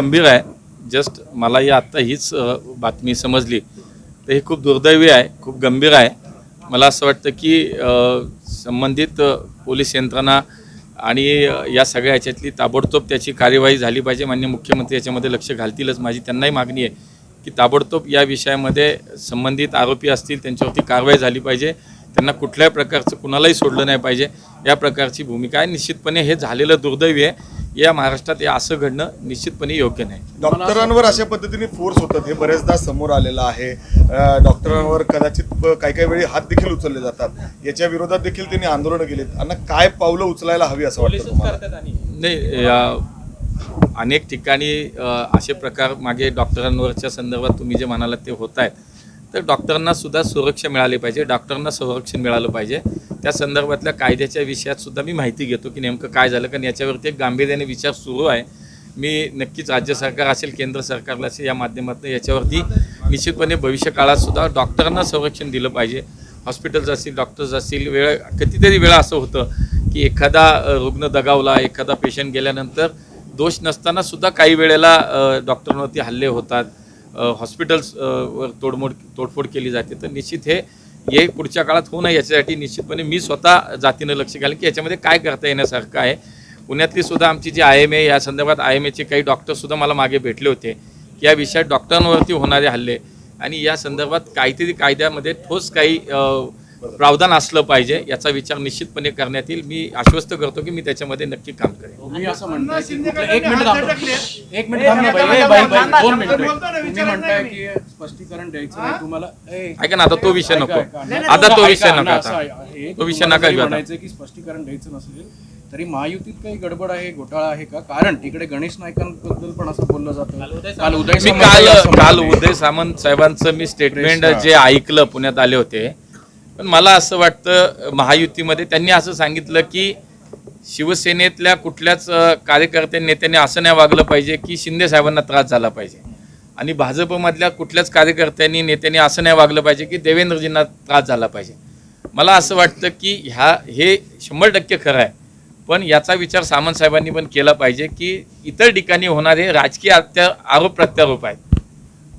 गंभीर आहे. जस्ट मला या आत्ता हीच बातमी समजली. तर हे खूप दुर्दैवी आहे खूप गंभीर आहे. मला असं वाटतं की संबंधित पोलीस यंत्रणा आणि या सगळ्या ह्याच्यातली ताबडतोब त्याची कार्यवाही झाली पाहिजे. मान्य मुख्यमंत्री याच्यामध्ये लक्ष घालतीलच. माझी त्यांनाही मागणी आहे की ताबडतोब या विषयामध्ये संबंधित आरोपी असतील त्यांच्यावरती कारवाई झाली पाहिजे. त्यांना कुठल्याही प्रकारचं कुणालाही सोडलं नाही पाहिजे. या प्रकारची भूमिका आहे. निश्चितपणे हे झालेलं दुर्दैवी आहे. या महाराष्ट्रात हे असं घडणं निश्चितपणे योग्य नाही. डॉक्टरांवर अशा पद्धतीने फोर्स होतात हे बरेचदा समोर आलेलं आहे. डॉक्टरांवर कदाचित काही काही वेळी हात देखील उचलले जातात. याच्या विरोधात देखील त्यांनी आंदोलनं केलीत. आणि काय पावलं उचलायला हवी असं वाटतं? नाही या अनेक ठिकाणी असे प्रकार मागे डॉक्टरांवरच्या संदर्भात तुम्ही जे म्हणालात ते होत आहेत तर डॉक्टरांना सुद्धा सुरक्षा मिळाली पाहिजे डॉक्टरांना संरक्षण मिळालं पाहिजे. त्या संदर्भातल्या कायद्याच्या विषयात सुद्धा मी माहिती घेतो की नेमकं काय झालं कारण याच्यावरती एक गांभीर्याने विचार सुरू आहे. मी नक्कीच राज्य सरकार असेल केंद्र सरकारला असेल या माध्यमातून याच्यावरती निश्चितपणे भविष्य काळातसुद्धा डॉक्टरांना संरक्षण दिलं पाहिजे. हॉस्पिटल्स असतील डॉक्टर्स असतील वेळ कितीतरी वेळा असं होतं की एखादा रुग्ण दगावला एखादा पेशंट गेल्यानंतर दोष नसताना सुद्धा काही वेळेला डॉक्टरांवरती हल्ले होतात. हॉस्पिटल्स वर तोडमोड तोडफोड केली जाते. तर निश्चित हे हे पुढच्या काळात होऊ नये याच्यासाठी निश्चितपणे मी स्वतः जातीनं लक्ष घालेन की याच्यामध्ये काय करता येण्यासारखं आहे. पुण्यातली सुद्धा आमची जी आय एम ए या संदर्भात आय एम एचे काही डॉक्टरसुद्धा मला मागे भेटले होते की या विषयात डॉक्टरांवरती होणारे हल्ले. आणि या संदर्भात काहीतरी कायद्यामध्ये ठोस काही प्रावधान असलं पाहिजे याचा विचार निश्चितपणे करण्यात येईल. मी आश्वस्त करतो की मी त्याच्यामध्ये नक्की काम करेन. मी असं एक मिनिट. एक मिनिट की स्पष्टीकरण द्यायचं तुम्हाला. ऐका ना आता तो विषय नको. आता तो विषय ना, नका. तो विषय नका. म्हणायचं की स्पष्टीकरण द्यायचं नसेल तरी महायुतीत काही गडबड आहे घोटाळा आहे का? कारण तिकडे गणेश नाईकांबद्दल पण असं बोललं जातं. काल उदय काल. उदय सामंत साहेबांचं मी स्टेटमेंट जे ऐकलं पुण्यात आले होते पण मला असं वाटतं महायुतीमध्ये त्यांनी असं सांगितलं की शिवसेनेतल्या कुठल्याच अ, कार्यकर्त्या असं नाही वागलं पाहिजे की शिंदे साहेबांना त्रास झाला पाहिजे. आणि भाजपमधल्या कुठल्याच कार्यकर्त्यांनी नेत्यांनी असं नाही वागलं पाहिजे की देवेंद्रजींना त्रास झाला पाहिजे. मला असं वाटतं की ह्या हे शंभर टक्के खरं आहे. पण याचा विचार सामंतसाहेबांनी पण केला पाहिजे की इतर ठिकाणी होणारे राजकीय अत्या आरोप प्रत्यारोप आहेत.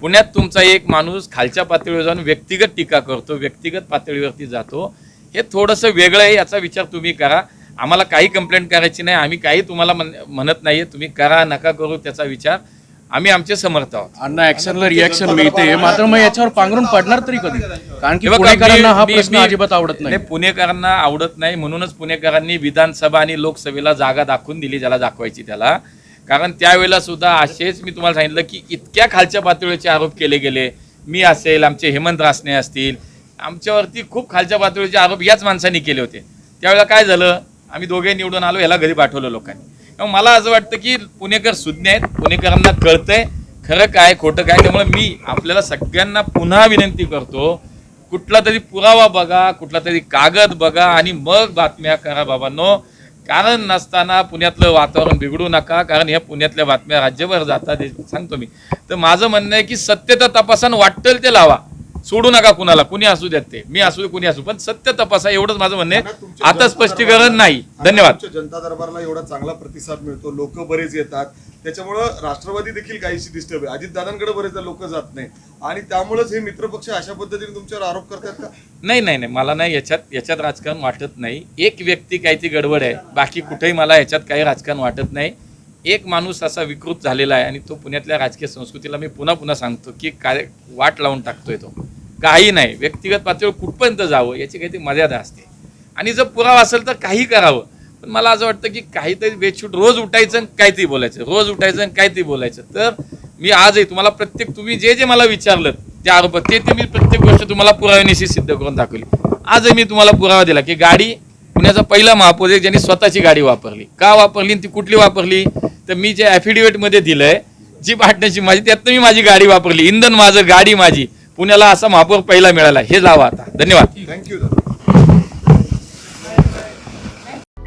पुण्यात तुमचा एक माणूस खालच्या पातळीवर जाऊन व्यक्तिगत टीका करतो व्यक्तिगत पातळीवरती जातो. हे थोडंसं वेगळं आहे याचा विचार तुम्ही करा. आम्हाला काही कंप्लेंट करायची नाही आम्ही काही तुम्हाला म्हण म्हणत नाहीये तुम्ही करा नका करू त्याचा विचार. आम्ही आमचे समर्थ आहोत. अण्णा ऍक्शनला रिॲक्शन मिळते. मात्र मग याच्यावर पांघरून पडणार तरी कधी? कारण की हे पुणेकरांना हा प्रश्न अजिबात आवडत नाही पुणेकरांना आवडत नाही. म्हणूनच पुणेकरांनी विधानसभा आणि लोकसभेला जागा दाखवून दिली ज्याला दाखवायची त्याला. कारण त्यावेळेला सुद्धा असेच मी तुम्हाला सांगितलं की इतक्या खालच्या पातळीचे आरोप केले गेले. मी असेल आमचे हेमंत रासने असतील आमच्यावरती खूप खालच्या पातळीचे आरोप याच माणसांनी केले होते. त्यावेळेला काय झालं? आम्ही दोघे निवडून आलो ह्याला घरी पाठवलं लोकांनी. मला असं वाटतं की पुणेकर सुज्ञ आहेत पुणेकरांना कळतंय खरं काय खोटं काय त्यामुळे मी आपल्याला सगळ्यांना पुन्हा विनंती करतो कुठला तरी पुरावा बघा कुठला तरी कागद बघा आणि मग बातम्या करा बाबांनो. कारण नसताना पुण्यातलं वातावरण बिघडू नका कारण ह्या पुण्यातल्या बातम्या राज्यभर जातात हे सांगतो मी. तर माझं म्हणणं आहे की सत्यता तपासन वाटेल ते लावा. सोडू नका कुणाला कुणी असू द्यात ते. मी असू दे कुणी असू पण सत्य तपासा एवढंच माझं म्हणणं आहे. आता स्पष्टीकरण नाही. धन्यवाद. जनता दरबारला एवढा चांगला प्रतिसाद मिळतो. लोक बरेच येतात. त्याच्यामुळं राष्ट्रवादी देखील काहीशी डिस्टर्ब आहे. अजित बरेच लोक जात नाही आणि त्यामुळेच हे मित्रपक्ष अशा पद्धतीने तुमच्यावर आरोप करतात का? नाही नाही नाही. मला नाही याच्यात याच्यात राजकारण वाटत नाही. एक व्यक्ती काही ती गडबड आहे. बाकी कुठेही मला याच्यात काही राजकारण वाटत नाही. एक माणूस असा विकृत झालेला आहे आणि तो पुण्यातल्या राजकीय संस्कृतीला मी पुन्हा पुन्हा सांगतो की काय वाट लावून टाकतोय तो. काही नाही. व्यक्तिगत पातळीवर कुठपर्यंत जावं याची काहीतरी मर्यादा असते. आणि जर पुरावा असेल तर काही करावं. पण मला असं वाटतं की काहीतरी बेछूट रोज उठायचं आणि काहीतरी बोलायचं. रोज उठायचं आणि काहीतरी बोलायचं. तर मी आजही तुम्हाला प्रत्येक तुम्ही जे जे मला विचारलं त्या आरोप ते ते मी प्रत्येक गोष्ट तुम्हाला पुराव्यानिशी सिद्ध करून दाखवली. आजही मी तुम्हाला पुरावा दिला की गाडी पुण्याचा पहिला महापौर आहे ज्यांनी स्वतःची गाडी वापरली. का वापरली आणि ती कुठली वापरली? तर मी जे ॲफिडिएटमध्ये दिलं आहे जी पार्टनरशिप माझी त्यातनं मी माझी गाडी वापरली. इंधन माझं गाडी माझी. पुण्याला असा महापौर पहिला मिळाला. हे जावा आता. धन्यवाद. थँक्यू